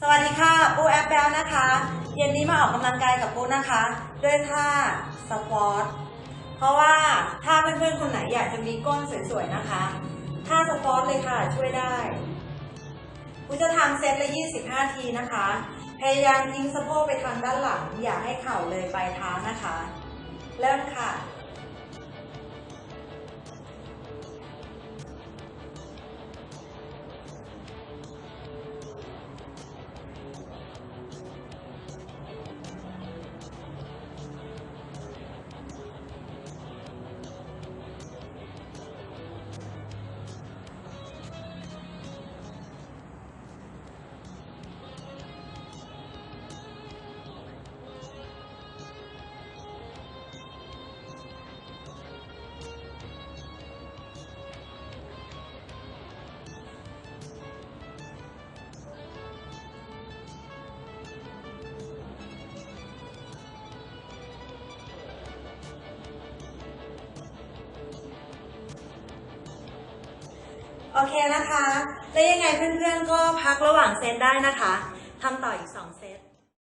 สวัสดีค่ะ ปูแอปแบลนะคะ เย็นนี้มาออกกำลังกายกับปูนะคะ ด้วยท่าสควอตเพราะว่าถ้าเพื่อนๆคนไหนอยากจะมีก้นสวยๆนะคะท่าสควอตเลยค่ะช่วยได้ปูจะทำเซตละ 25 ทีนะคะ พยายามทิ้งสะโพกไปทางด้านหลัง อย่าให้เข่าเลยปลายเท้านะคะ เริ่มค่ะ โอเคนะคะ แล้วยังไงเพื่อนๆก็พักระหว่างเซตได้นะคะทำต่ออีก 2 เซต